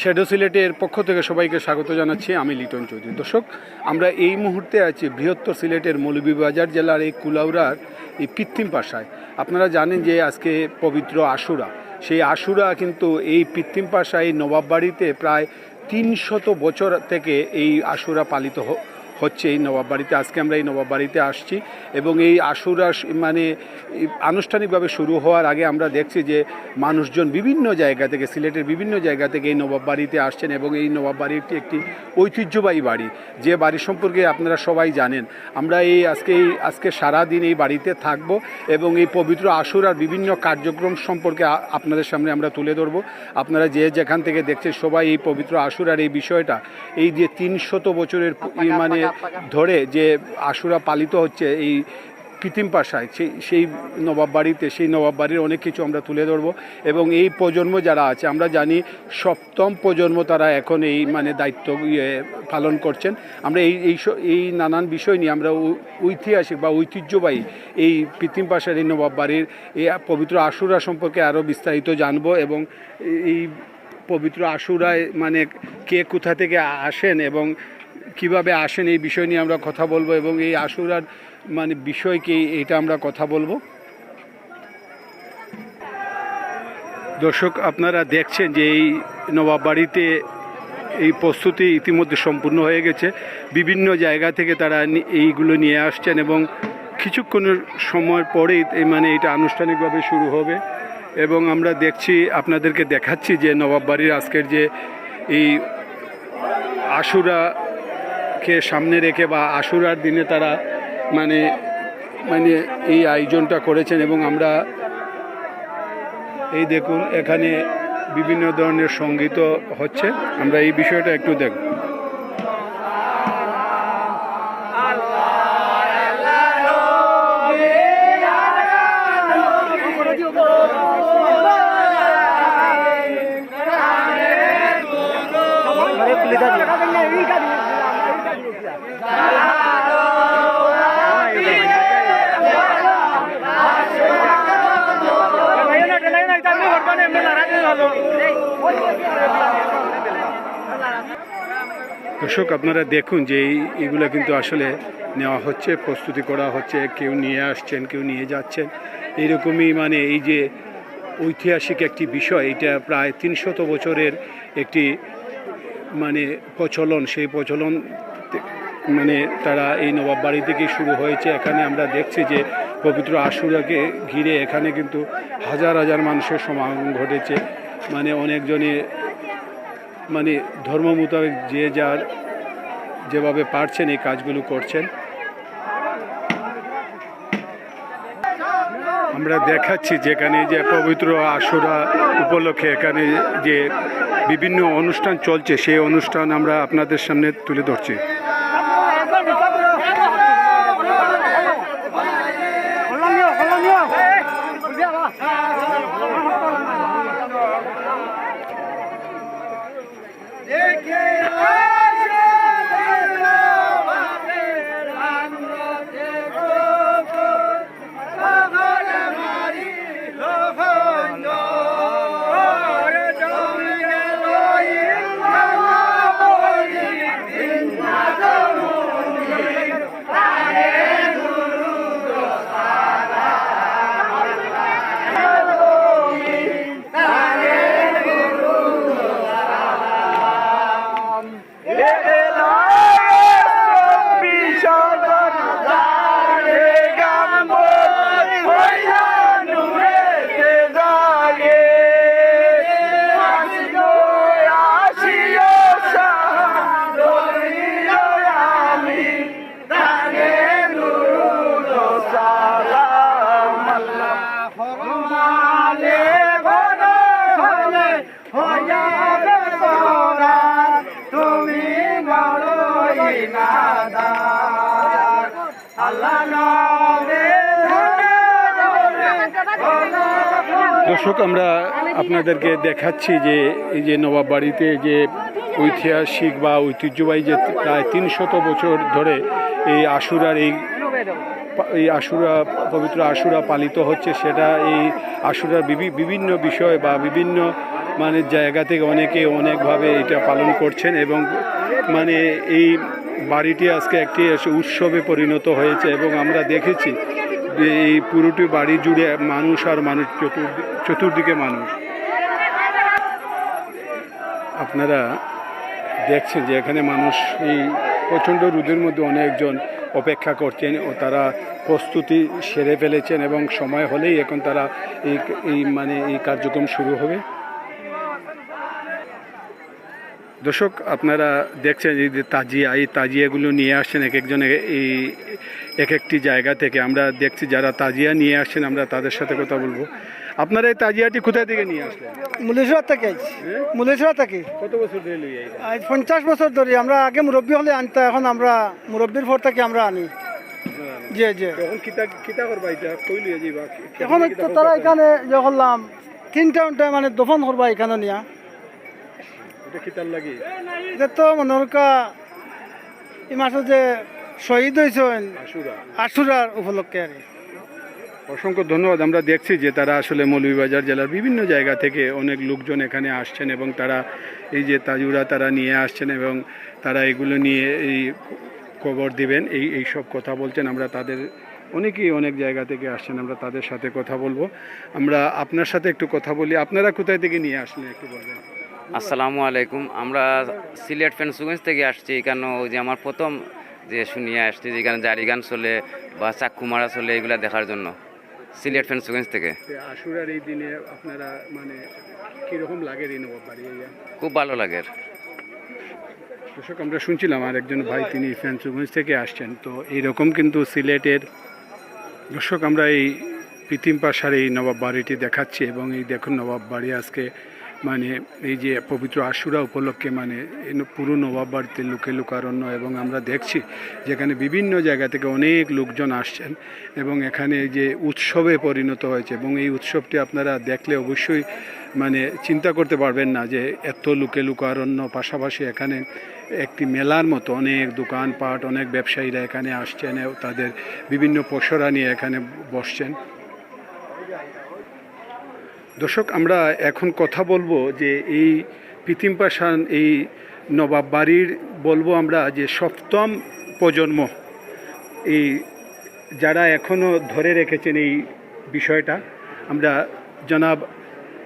Shadow সিলেটের পক্ষ থেকে সবাইকে স্বাগত জানাচ্ছি। আমি লিটন চৌধুরী। দর্শক, আমরা এই মুহূর্তে আছি বৃহত্তর সিলেটের মৌলভীবাজার জেলার এই কুলাউরার এই কৃত্রিম পাশায়। আপনারা জানেন যে আজকে পবিত্র আশুরা। সেই আশুরা কিন্তু এই কৃত্রিম পাশায় এই নবাববাড়িতে প্রায় তিনশত বছর থেকে এই আশুরা পালিত হচ্ছে এই নবাব বাড়িতে আজকে আমরা এই নবাব বাড়িতে আসছি এবং এই আশুরা মানে আনুষ্ঠানিকভাবে শুরু হওয়ার আগে আমরা দেখছি যে মানুষজন বিভিন্ন জায়গা থেকে সিলেটের বিভিন্ন জায়গা থেকে এই নবাব বাড়িতে আসছেন এবং এই নবাববাড়িটি একটি ঐতিহ্যবাহী বাড়ি। যে বাড়ি সম্পর্কে আপনারা সবাই জানেন আমরা এই আজকে এই আজকে সারাদিন এই বাড়িতে থাকব এবং এই পবিত্র আশুরার বিভিন্ন কার্যক্রম সম্পর্কে আপনাদের সামনে আমরা তুলে ধরব। আপনারা যে যেখান থেকে দেখছেন সবাই এই পবিত্র আশুরার এই বিষয়টা এই যে তিনশত বছরের মানে ধরে যে আশুরা পালিত হচ্ছে এই কৃত্রিম পাশায়, সেই সেই নবাব বাড়িতে, সেই নবাব বাড়ির অনেক কিছু আমরা তুলে ধরবো এবং এই প্রজন্ম যারা আছে, আমরা জানি সপ্তম প্রজন্ম তারা এখন এই মানে দায়িত্ব ইয়ে পালন করছেন। আমরা এই এই এই নানান বিষয় নিয়ে আমরা ঐতিহাসিক বা ঐতিহ্যবাহী এই কৃত্রিম পাশার এই নবাব বাড়ির এই পবিত্র আশুরা সম্পর্কে আরও বিস্তারিত জানব এবং এই পবিত্র আশুরায় মানে কে কোথা থেকে আসেন এবং কীভাবে আসেন এই বিষয় নিয়ে আমরা কথা বলব এবং এই আশুরার মানে বিষয় কি এটা আমরা কথা বলব। দর্শক, আপনারা দেখছেন যে এই নবাব বাড়িতে এই প্রস্তুতি ইতিমধ্যে সম্পূর্ণ হয়ে গেছে। বিভিন্ন জায়গা থেকে তারা এইগুলো নিয়ে আসছেন এবং কিছুক্ষণের সময় পরেই মানে এটা আনুষ্ঠানিকভাবে শুরু হবে এবং আমরা দেখছি, আপনাদেরকে দেখাচ্ছি যে নবাব বাড়ির আজকের যে এই আশুরাকে সামনে রেখে বা আশুরার দিনে তারা মানে মানে এই আয়োজনটা করেছেন এবং আমরা এই দেখুন এখানে বিভিন্ন ধরনের সংগীত হচ্ছে। আমরা এই বিষয়টা একটু দেখব। দর্শক, আপনারা দেখুন যে এই এগুলো কিন্তু আসলে নেওয়া হচ্ছে, প্রস্তুতি করা হচ্ছে, কেউ নিয়ে আসছেন, কেউ নিয়ে যাচ্ছেন। এইরকমই মানে এই যে ঐতিহাসিক একটি বিষয়, এটা প্রায় তিনশত বছরের একটি মানে প্রচলন, সেই প্রচলন মানে তারা এই নবাব বাড়ি থেকে শুরু হয়েছে। এখানে আমরা দেখছি যে পবিত্র আশুরাকে ঘিরে এখানে কিন্তু হাজার হাজার মানুষের সমাগম ঘটেছে। মানে অনেকজনে মানে ধর্ম মোতাবেক যে যার যেভাবে পারছেন এই কাজগুলো করছেন। আমরা দেখাচ্ছি যেখানে যে পবিত্র আশুরা উপলক্ষে এখানে যে বিভিন্ন অনুষ্ঠান চলছে, সেই অনুষ্ঠান আমরা আপনাদের সামনে তুলে ধরছি। দর্শক, আমরা আপনাদেরকে দেখাচ্ছি যে এই যে নবাব বাড়িতে যে ঐতিহাসিক বা ঐতিহ্যবাহী যে প্রায় তিনশত বছর ধরে এই আশুরার এই এই আশুরা, পবিত্র আশুরা পালিত হচ্ছে, সেটা এই আশুরার বিভি- বিভিন্ন বিষয় বা বিভিন্ন মানে জায়গা থেকে অনেকে অনেকভাবে এটা পালন করছেন এবং মানে এই বাড়িটি আজকে একটি উৎসবে পরিণত হয়েছে এবং আমরা দেখেছি যে এই পুরোটি বাড়ি জুড়ে মানুষ আর মানুষ চতুর্দি, চতুর্দিকে মানুষ। আপনারা দেখছেন যে এখানে মানুষ এই প্রচণ্ড রোদের মধ্যে অনেকজন অপেক্ষা করছেন ও তারা প্রস্তুতি সেরে ফেলেছেন এবং সময় হলেই এখন তারা এই মানে এই কার্যক্রম শুরু হবে। দর্শক আপনারা দেখছেন এই যে তাজিয়া এই তাজিয়াগুলো নিয়ে আসছেন এক একজন এই এক একটি জায়গা থেকে। আমরা দেখছি যারা তাজিয়া নিয়ে আসছেন আমরা তাদের সাথে কথা বলব। আপনারা এই তাজিয়াটি কোথা থেকে নিয়ে আসলেন? মুলেশ্বর থেকে আইছি। মুলেশ্বর থেকে। কত বছর ধরে আজ পঞ্চাশ বছর ধরে। আমরা আগে মুরব্বী হলে আনতে এখন আমরা মুরব্বীর পর থেকে আমরা আনি। জি জি। কিতা কিতা করবা এটা? কি- এখন তো তারা এখানে যে করলাম তিনটা মানে দফন করবা এখানে নিয়া। এটা কিতার লাগি? এটা তো মনে হরকা এই মাসে যে শহীদ হয়েছেন আশুরা। আশুরার উপলক্ষে আর অসংখ্য ধন্যবাদ। আমরা দেখছি যে তারা আসলে মৌলভীবাজার জেলার বিভিন্ন জায়গা থেকে অনেক লোকজন এখানে আসছেন এবং তারা এই যে তাজুরা তারা নিয়ে আসছেন এবং তারা এগুলো নিয়ে এই খবর দিবেন এই এই সব কথা বলছেন। আমরা তাদের অনেকেই অনেক জায়গা থেকে আসছেন আমরা তাদের সাথে কথা বলব। আমরা আপনার সাথে একটু কথা বলি। আপনারা কোথায় থেকে নিয়ে আসলেন একটু বলবেন আসসালামু আলাইকুম। আমরা সিলেট ফেন্সুগঞ্জ থেকে আসছি। এখানে ওই যে আমার প্রথম যে শুনিয়ে আসছি যেখানে জারি গান চলে বা চাক্ষু মারা চলে এগুলো দেখার জন্য। সিলেট ফেন্সুগঞ্জ থেকে। আশুরার এই দিনে আপনারা মানে কীরকম লাগে খুব ভালো লাগে। দর্শক আমরা শুনছিলাম আর একজন ভাই তিনি ফ্যান্সুগঞ্জ থেকে আসছেন। তো এইরকম কিন্তু সিলেটের দর্শক আমরা এই পৃথিম পাশার এই নবাব বাড়িটি দেখাচ্ছি এবং এই দেখুন নবাব বাড়ি আজকে মানে এই যে পবিত্র আশুরা উপলক্ষে মানে পুরো নবাব বাড়িতে লুকে লুকারণ্য এবং আমরা দেখছি যেখানে বিভিন্ন জায়গা থেকে অনেক লোকজন আসছেন এবং এখানে যে উৎসবে পরিণত হয়েছে এবং এই উৎসবটি আপনারা দেখলে অবশ্যই মানে চিন্তা করতে পারবেন না যে এত লুকে লুকারণ্য পাশাপাশি এখানে একটি মেলার মতো অনেক দোকানপাট, অনেক ব্যবসায়ীরা এখানে আসছেন তাদের বিভিন্ন পসরা নিয়ে এখানে বসছেন। দর্শক আমরা এখন কথা বলব যে এই পিতিম পাশান এই নবাব বাড়ির বলব আমরা যে সপ্তম প্রজন্ম। এই যারা এখনও ধরে রেখেছেন এই বিষয়টা আমরা জনাব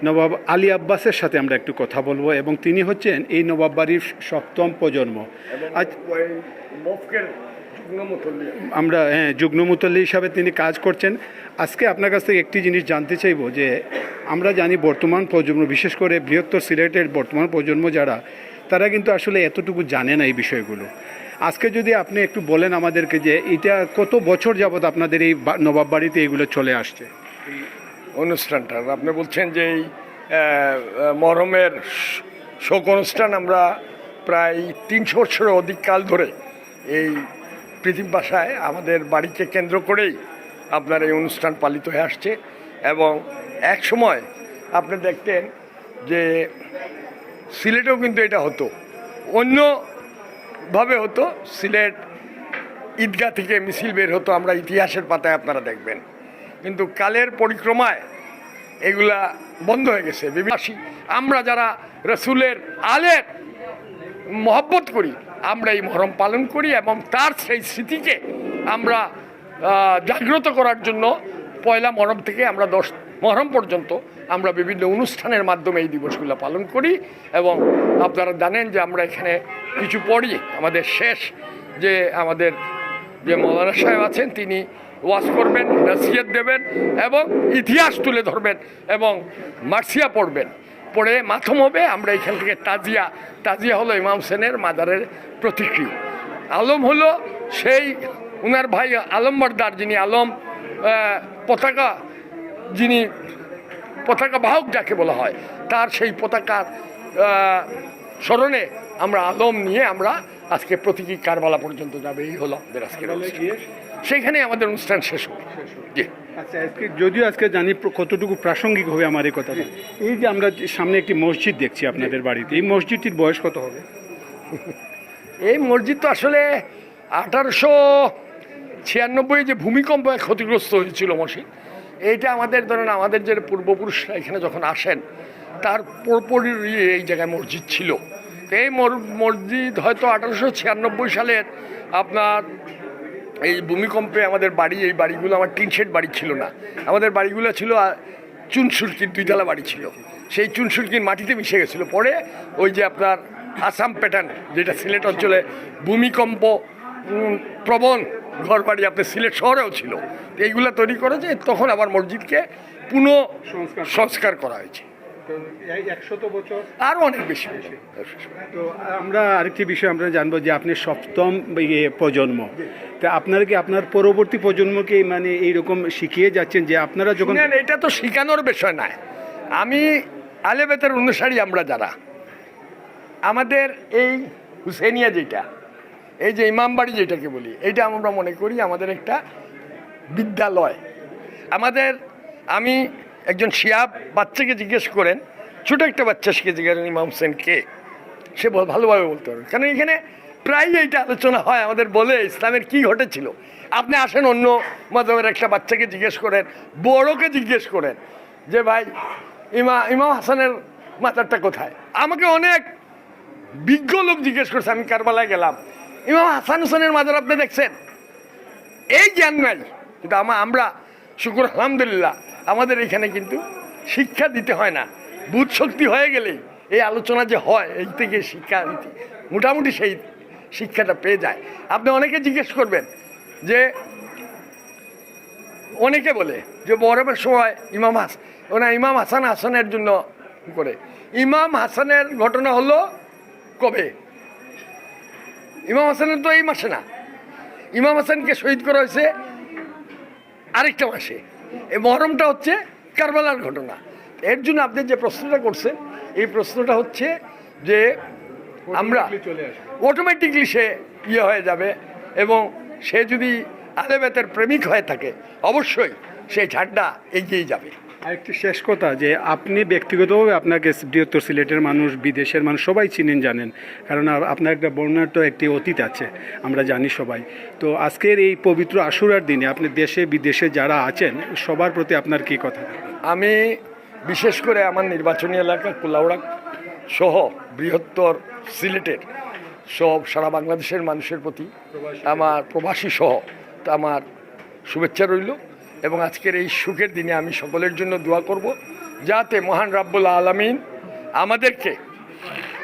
নবাব আলী আব্বাসের সাথে আমরা একটু কথা বলব এবং তিনি হচ্ছেন এই নবাব বাড়ির সপ্তম প্রজন্ম। আজ আমরা হ্যাঁ যুগ্নমুতল্লি হিসাবে তিনি কাজ করছেন। আজকে আপনার কাছ থেকে একটি জিনিস জানতে চাইব যে আমরা জানি বর্তমান প্রজন্ম বিশেষ করে বৃহত্তর সিলেটের বর্তমান প্রজন্ম যারা তারা কিন্তু আসলে এতটুকু জানে না এই বিষয়গুলো। আজকে যদি আপনি একটু বলেন আমাদেরকে যে এটা কত বছর যাবৎ আপনাদের এই নবাব বাড়িতে এগুলো চলে আসছে? অনুষ্ঠানটা আপনি বলছেন যে এই শ- শোক অনুষ্ঠান আমরা প্রায় তিনশো বছরের অধিক কাল ধরে এই পৃথিবী ভাষায় আমাদের বাড়িকে কেন্দ্র করেই আপনার এই অনুষ্ঠান পালিত হয়ে আসছে। এবং এক সময় আপনি দেখতেন যে সিলেটেও কিন্তু এটা হতো। অন্যভাবে হতো, সিলেট ঈদগাহ থেকে মিছিল বের হতো, আমরা ইতিহাসের পাতায় আপনারা দেখবেন। কিন্তু কালের পরিক্রমায় এগুলা বন্ধ হয়ে গেছে। বিভিন্ন আমরা যারা রসুলের আলের মহব্বত করি আমরা এই মহরম পালন করি এবং তার সেই স্মৃতিকে আমরা জাগ্রত করার জন্য পয়লা মহরম থেকে আমরা দশ মহরম পর্যন্ত আমরা বিভিন্ন অনুষ্ঠানের মাধ্যমে এই দিবসগুলো পালন করি এবং আপনারা জানেন যে আমরা এখানে কিছু পড়ি আমাদের শেষ যে আমাদের যে মৌলানা সাহেব আছেন, তিনি ওয়াজ করবেন নসিহত দেবেন এবং ইতিহাস তুলে ধরবেন এবং মার্সিয়া পড়বেন। পড়ে মাথম হবে আমরা এখান থেকে তাজিয়া তাজিয়া হলো ইমাম সেনের মাদারের প্রতিক্রিয়া। আলম হলো সেই উনার ভাই আলম বর্দার যিনি আলম পতাকা যিনি পতাকা বাহক যাকে বলা হয় তার সেই পতাকার স্মরণে আমরা আলম নিয়ে আমরা আজকে প্রতীকী কারবালা পর্যন্ত যাবে। এই হলো আমাদের আজকের সেইখানে আমাদের অনুষ্ঠান শেষ হবে। জি। আচ্ছা আজকে যদিও আজকে জানি কতটুকু প্রাসঙ্গিক হবে আমার এই কথাটা। এই যে আমরা সামনে একটি মসজিদ দেখছি আপনাদের বাড়িতে এই মসজিদটির বয়স কত হবে? এই মসজিদ তো আসলে আঠারোশো ছিয়ানব্বই যে ভূমিকম্প ক্ষতিগ্রস্ত হয়েছিল মসজিদ এইটা আমাদের ধরেন আমাদের যে পূর্বপুরুষরা এখানে যখন আসেন তার পরপরই এই জায়গায় মসজিদ ছিল। এই মসজিদ হয়তো আঠারোশো ছিয়ানব্বই সালের আপনার এই ভূমিকম্পে আমাদের বাড়ি এই বাড়িগুলো আমার টিন শেড বাড়ি ছিল না। আমাদের বাড়িগুলো ছিল চুনসুরকির দুইতলা বাড়ি ছিল। সেই চুনসুরকির মাটিতে মিশে গেছিল। পরে ওই যে আপনার আসাম প্যাটার্ন যেটা সিলেট অঞ্চলে ভূমিকম্প প্রবণ ঘর বাড়ি আপনার সিলেট শহরেও ছিল। এইগুলো তৈরি করেছে তখন আবার মসজিদকে পুনঃ। সংস্কার করা হয়েছে। তো একশত বছর। আরও অনেক বেশি তো আমরা আরেকটি বিষয় আমরা জানব যে আপনি সপ্তম ইয়ে প্রজন্ম। তা আপনারা কি আপনার পরবর্তী প্রজন্মকে মানে এইরকম শিখিয়ে যাচ্ছেন যে আপনারা যখন এটা তো শেখানোর বিষয় নয়। আমি আলেবেতের অনুসারী আমরা যারা। আমাদের এই হুসেনিয়া যেটা এই যে ইমামবাড়ি যেটাকে বলি এটা আমরা মনে করি আমাদের একটা বিদ্যালয়। আমাদের আমি একজন শিয়াব বাচ্চাকে জিজ্ঞেস করেন, ছোট একটা বাচ্চাকে জিজ্ঞেস করেন, ইমাম হোসেন কে? সে ভালোভাবে বলতে পারবে। কারণ এখানে প্রায় এইটা আলোচনা হয়, আমাদের বলে ইসলামের কি ঘটেছিল। আপনি আসেন অন্য মাধ্যমের একটা বাচ্চাকে জিজ্ঞেস করেন, বড়কে জিজ্ঞেস করেন যে, ভাই, ইমা ইমাম হাসানের মাথারটা কোথায়? আমাকে অনেক বিজ্ঞ লোক জিজ্ঞেস করছে, আমি কারবালায় গেলাম। ইমাম হাসান হোসেনের মাজার আপনি দেখছেন? এই জ্ঞান নাই। কিন্তু আমরা শুকুর, আলহামদুলিল্লাহ আমাদের এখানে কিন্তু শিক্ষা দিতে হয় না। বুধ শক্তি হয়ে গেলেই এই আলোচনা যে হয়, এই থেকে শিক্ষা দিতে, মোটামুটি সেই শিক্ষাটা পেয়ে যায়। আপনি অনেকে জিজ্ঞেস করবেন যে, অনেকে বলে যে, বরফের সময় ইমাম হাস ওনা ইমাম হাসান হাসানের জন্য করে। ইমাম হাসানের ঘটনা হলো কবে? ইমাম হাসানের তো এই মাসে না। ইমাম হাসানকে শহীদ করা হয়েছে আরেকটা মাসে। এই মহরমটা হচ্ছে কারবালার ঘটনা। এর জন্য আপনি যে প্রশ্নটা করছেন এই প্রশ্নটা হচ্ছে যে আমরা অটোমেটিকলি সে ইয়ে হয়ে যাবে এবং সে যদি আলেবেতের প্রেমিক হয়ে থাকে অবশ্যই সেই ঝাড্ডা এগিয়ে যাবে। আরেকটি শেষ কথা যে আপনি ব্যক্তিগতভাবে আপনাকে বৃহত্তর সিলেটের মানুষ, বিদেশের মানুষ সবাই চিনেন, জানেন। কারণ আপনার একটা বর্ণাঢ্য একটি অতীত আছে, আমরা জানি সবাই। তো আজকের এই পবিত্র আশুরার দিনে আপনি দেশে, বিদেশে যারা আছেন, সবার প্রতি আপনার কি কথা? আমি বিশেষ করে আমার নির্বাচনী এলাকা কুলাউড়া সহ বৃহত্তর সিলেটের সব সারা বাংলাদেশের মানুষের প্রতি, আমার প্রবাসী সহ আমার শুভেচ্ছা রইল। এবং আজকের এই সুখের দিনে আমি সকলের জন্য দোয়া করব যাতে মহান রাব্বুল আলমিন আমাদেরকে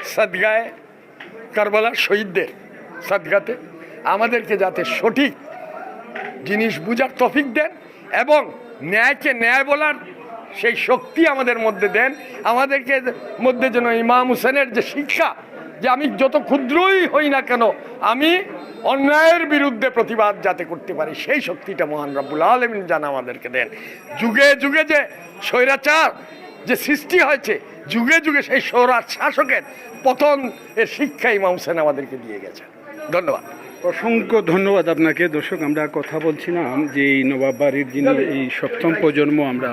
সাদগায় কারবালার শহীদদের সাদগাতে আমাদেরকে যাতে সঠিক জিনিস বুঝার তফিক দেন এবং ন্যায়কে ন্যায় বলার সেই শক্তি আমাদের মধ্যে দেন, আমাদেরকে মধ্যে যেন ইমাম হোসেনের যে শিক্ষা যে আমি যত ক্ষুদ্রই হই না কেন, আমি অন্যায়ের বিরুদ্ধে প্রতিবাদ যাতে করতে পারি, সেই শক্তিটা মহান রব্বুল আলমিন যেন আমাদেরকে দেন। যুগে যুগে যে স্বৈরাচার যে সৃষ্টি হয়েছে, যুগে যুগে সেই সৌরার শাসকের পতন এর শিক্ষা ইমাম হোসেন আমাদেরকে দিয়ে গেছে ধন্যবাদ। অসংখ্য ধন্যবাদ আপনাকে। দর্শক, আমরা কথা বলছিলাম যে এই নবাব বাড়ির যিনি এই সপ্তম প্রজন্ম, আমরা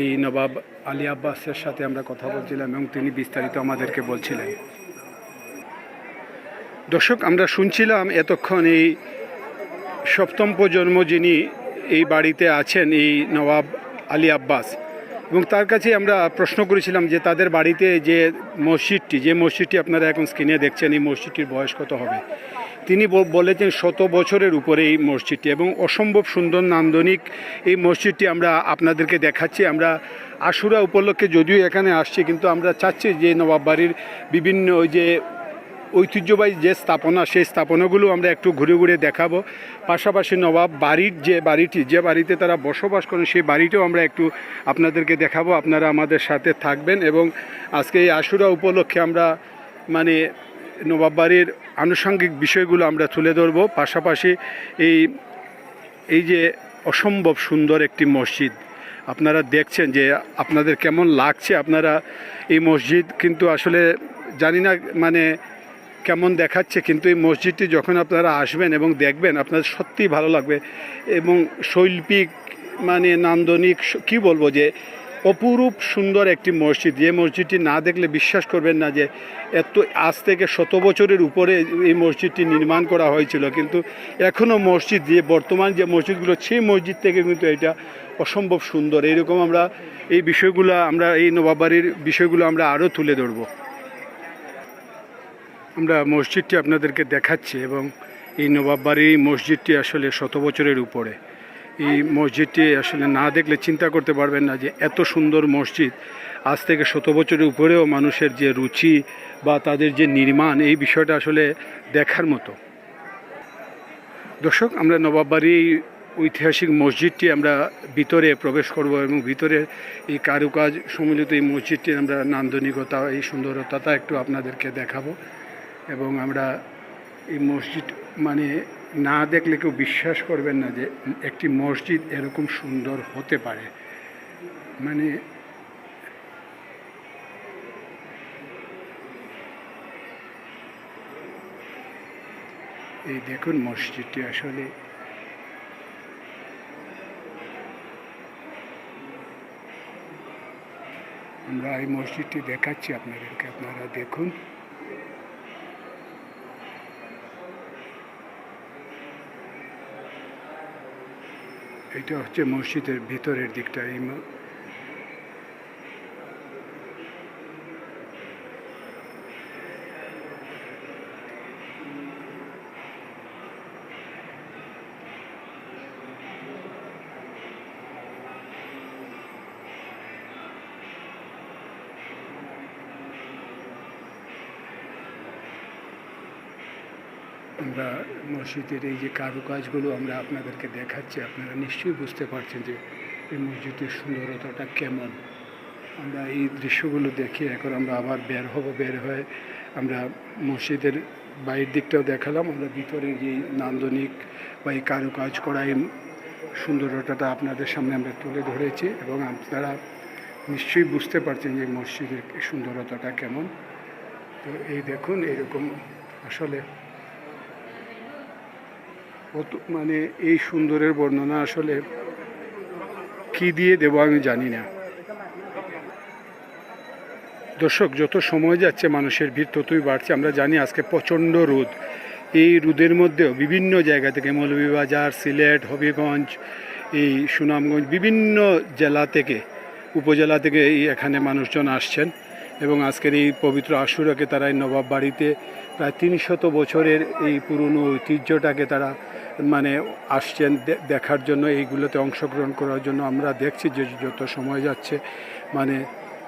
এই নবাব আলী আব্বাসের সাথে আমরা কথা বলছিলাম এবং তিনি বিস্তারিত আমাদেরকে বলছিলেন। দর্শক, আমরা শুনছিলাম এতক্ষণ এই সপ্তম প্রজন্ম যিনি এই বাড়িতে আছেন, এই নবাব আলী আব্বাস। এবং তার কাছে আমরা প্রশ্ন করেছিলাম যে তাদের বাড়িতে যে মসজিদটি যে মসজিদটি আপনারা এখন স্ক্রিনে দেখছেন, এই মসজিদটির বয়স কত হবে? তিনি বলেছেন শত বছরের উপরে এই মসজিদটি এবং অসম্ভব সুন্দর নান্দনিক এই মসজিদটি আমরা আপনাদেরকে দেখাচ্ছি। আমরা আশুরা উপলক্ষে যদিও এখানে আসছি, কিন্তু আমরা চাচ্ছি যে নবাব বাড়ির বিভিন্ন ওই যে ঐতিহ্যবাহী যে স্থাপনা, সেই স্থাপনাগুলো আমরা একটু ঘুরে ঘুরে দেখাবো। পাশাপাশি নবাব বাড়ির যে বাড়িটি, যে বাড়িতে তারা বসবাস করেন, সেই বাড়িটাও আমরা একটু আপনাদেরকে দেখাবো। আপনারা আমাদের সাথে থাকবেন এবং আজকে এই আশুরা উপলক্ষে আমরা মানে নবাব বাড়ির আনুষঙ্গিক বিষয়গুলো আমরা তুলে ধরবো। পাশাপাশি এই এই যে অসম্ভব সুন্দর একটি মসজিদ, আপনারা দেখছেন যে আপনাদের কেমন লাগছে। আপনারা এই মসজিদ কিন্তু আসলে জানি না মানে কেমন দেখাচ্ছে, কিন্তু এই মসজিদটি যখন আপনারা আসবেন এবং দেখবেন, আপনাদের সত্যিই ভালো লাগবে। এবং শৈল্পিক মানে নান্দনিক কি বলব যে, অপরূপ সুন্দর একটি মসজিদ। যে মসজিদটি না দেখলে বিশ্বাস করবেন না যে, এত, আজ থেকে শত বছরের উপরে এই মসজিদটি নির্মাণ করা হয়েছিল। কিন্তু এখনও মসজিদ, যে বর্তমান যে মসজিদগুলো, সেই মসজিদ থেকে কিন্তু এটা অসম্ভব সুন্দর। এইরকম আমরা এই বিষয়গুলো, আমরা এই নবাবাড়ির বিষয়গুলো আমরা আরও তুলে ধরব। আমরা মসজিদটি আপনাদেরকে দেখাচ্ছি এবং এই নবাববাড়ির মসজিদটি আসলে শত বছরের উপরে। এই মসজিদটি আসলে না দেখলে চিন্তা করতে পারবেন না যে এত সুন্দর মসজিদ। আজ থেকে শত বছরের উপরেও মানুষের যে রুচি বা তাদের যে নির্মাণ, এই বিষয়টা আসলে দেখার মতো। দর্শক, আমরা নবাববাড়ি ঐতিহাসিক মসজিদটি আমরা ভিতরে প্রবেশ করব এবং ভিতরে এই কারুকাজ সম্মিলিত এই মসজিদটির আমরা নান্দনিকতা, এই সুন্দরতাটা একটু আপনাদেরকে দেখাবো। এবং আমরা এই মসজিদ মানে না দেখলে কেউ বিশ্বাস করবেন না যে একটি মসজিদ এরকম সুন্দর হতে পারে। মানে এই দেখুন মসজিদটি আসলে। আমরা এই মসজিদটি দেখাচ্ছি আপনাদেরকে, আপনারা দেখুন। এটা হচ্ছে মসজিদের ভিতরের দিকটা এই আমরা মসজিদের এই যে কারুকাজগুলো আমরা আপনাদেরকে দেখাচ্ছি, আপনারা নিশ্চয়ই বুঝতে পারছেন যে এই মসজিদের সুন্দরতাটা কেমন। আমরা এই দৃশ্যগুলো দেখে এখন আমরা আবার বের হব, বের হয়ে আমরা মসজিদের বাইরের দিকটাও দেখালাম। আমরা ভিতরে যে নান্দনিক বা এই কারুকাজ করা এই সুন্দরতাটা আপনাদের সামনে আমরা তুলে ধরেছি এবং আপনারা নিশ্চয়ই বুঝতে পারছেন যে মসজিদের সুন্দরতাটা কেমন। তো এই দেখুন, এরকম আসলে মানে এই সুন্দরের বর্ণনা আসলে কি দিয়ে দেবো আমি জানি না। দর্শক, যত সময় যাচ্ছে, মানুষের ভিড় ততই বাড়ছে। আমরা জানি আজকে প্রচণ্ড রোদ। এই রোদের মধ্যেও বিভিন্ন জায়গা থেকে মৌলভীবাজার, সিলেট, হবিগঞ্জ, এই সুনামগঞ্জ, বিভিন্ন জেলা থেকে, উপজেলা থেকে এই এখানে মানুষজন আসছেন এবং আজকের এই পবিত্র আশুরাকে তারা এই নবাব বাড়িতে প্রায় তিনশত বছরের এই পুরনো ঐতিহ্যটাকে তারা মানে আসছেন দেখার জন্য, এইগুলোতে অংশগ্রহণ করার জন্য আমরা দেখছি যে যত সময় যাচ্ছে মানে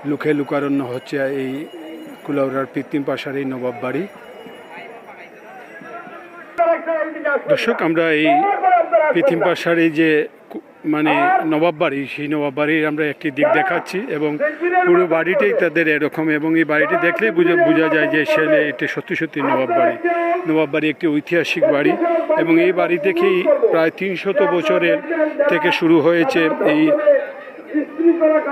লুকে লুকারণ্য হচ্ছে এই কুলাউড়ার কৃত্রিম পাশার এই নবাব বাড়ি। দর্শক, আমরা এই পৃথিম পাশার এই যে মানে নবাব বাড়ি সেই নবাব বাড়ির আমরা একটি দিক দেখাচ্ছি এবং পুরো বাড়িটাই তাদের এরকম এবং এই বাড়িটি দেখলেই বুঝা বোঝা যায় যে সেলে এটি সত্যি সত্যি নবাব বাড়ি নবাব বাড়ি একটি ঐতিহাসিক বাড়ি এবং এই বাড়ি থেকেই প্রায় তিনশত বছরের থেকে শুরু হয়েছে এই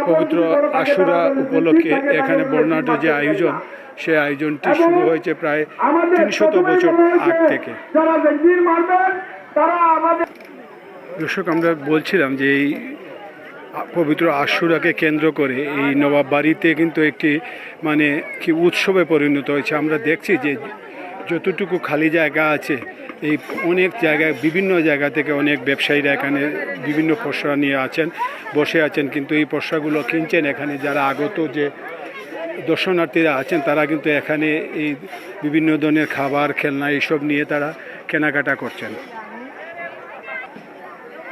পবিত্র আশুরা উপলক্ষে এখানে বর্ণাঢ্য যে আয়োজন সেই আয়োজনটি শুরু হয়েছে প্রায় তিনশত বছর আগ থেকে। তারা আমাদের দর্শক, আমরা বলছিলাম যে এই পবিত্র আশুরাকে কেন্দ্র করে এই নবাব বাড়িতে কিন্তু একটি মানে কি উৎসবে পরিণত হয়েছে। আমরা দেখছি যে যতটুকু খালি জায়গা আছে, এই অনেক জায়গায় বিভিন্ন জায়গা থেকে অনেক ব্যবসায়ীরা এখানে বিভিন্ন পশরা নিয়ে আছেন, বসে আছেন। কিন্তু এই পশরাগুলো কিনছেন এখানে যারা আগত যে দর্শনার্থীরা আছেন, তারা কিন্তু এখানে এই বিভিন্ন ধরনের খাবার, খেলনা, এইসব নিয়ে তারা কেনাকাটা করছেন।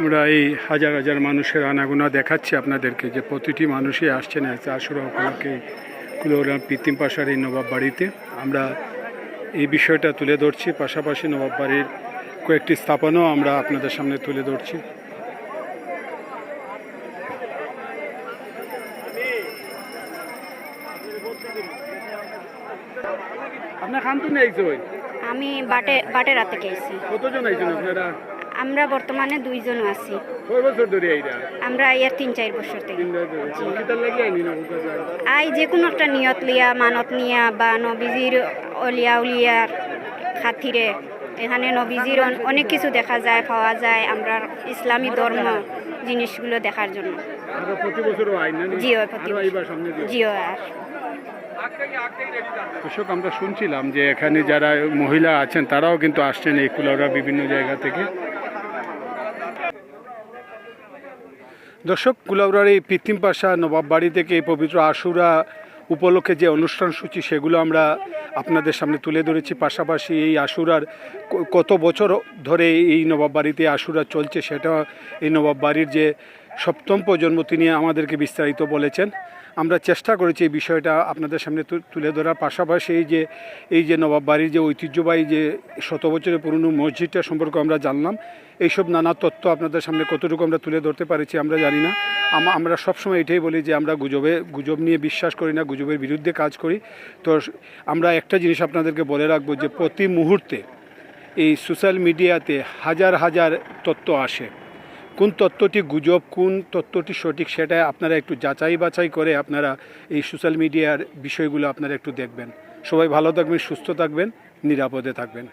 আমরা এই হাজার হাজার মানুষের আনাগোনা দেখাচ্ছি আপনাদেরকে যে প্রতিটি মানুষই আসছেন আশুরা উপলক্ষে কুলোরা কৃত্রিম পাশার এই নবাব বাড়িতে। আমরা এই বিষয়টা তুলে ধরছি পাশাপাশি নবাব বাড়ির কয়েকটি স্থাপনাও আমরা আপনাদের সামনে তুলে ধরছি। আপনার আইসই আমি বাটে বাটেরা থেকে এসেছি কতজন আইছেন আপনারা? আমরা বর্তমানে দুইজন আছি। আমরা ইয়ার তিন চার বছর থেকে। আই যে কোনো একটা নিয়ত লিয়া মানত নিয়া বা নবীজির অলিয়া উলিয়ার খাতিরে এখানে নবীজির অনেক কিছু দেখা যায় পাওয়া যায় আমরা ইসলামী ধর্ম জিনিসগুলো দেখার জন্য। জিও আর দর্শক আমরা শুনছিলাম যে এখানে যারা মহিলা আছেন তারাও কিন্তু আসছেন এই কুলাউড়া বিভিন্ন জায়গা থেকে। দর্শক কুলাউরার এই কৃত্রিম পাশা নবাব বাড়ি থেকে এই পবিত্র আশুরা উপলক্ষে যে অনুষ্ঠান সূচি, সেগুলো আমরা আপনাদের সামনে তুলে ধরেছি। পাশাপাশি এই আশুরার কত বছর ধরে এই নবাব বাড়িতে আশুরা চলছে, সেটা এই নবাব বাড়ির যে সপ্তম প্রজন্ম, তিনি আমাদেরকে বিস্তারিত বলেছেন। আমরা চেষ্টা করেছি এই বিষয়টা আপনাদের সামনে তুলে ধরার পাশাপাশি এই যে এই যে নবাব বাড়ির যে ঐতিহ্যবাহী যে শত বছরের পুরনো মসজিদটা সম্পর্কে আমরা জানলাম। এইসব নানা তথ্য আপনাদের সামনে কতটুকু আমরা তুলে ধরতে পারেছি আমরা জানি না। আমরা সবসময় এটাই বলি যে আমরা গুজবে, গুজব নিয়ে বিশ্বাস করি না, গুজবের বিরুদ্ধে কাজ করি। তো আমরা একটা জিনিস আপনাদেরকে বলে রাখব যে প্রতি মুহূর্তে এই সোশ্যাল মিডিয়াতে হাজার হাজার তথ্য আসে। কোন তত্ত্বটি গুজব, কোন তত্ত্বটি সঠিক সেটা আপনারা একটু যাচাই বাছাই করে আপনারা এই সোশ্যাল মিডিয়ার বিষয়গুলো আপনারা একটু দেখবেন। সবাই ভালো থাকবেন, সুস্থ থাকবেন, নিরাপদে থাকবেন।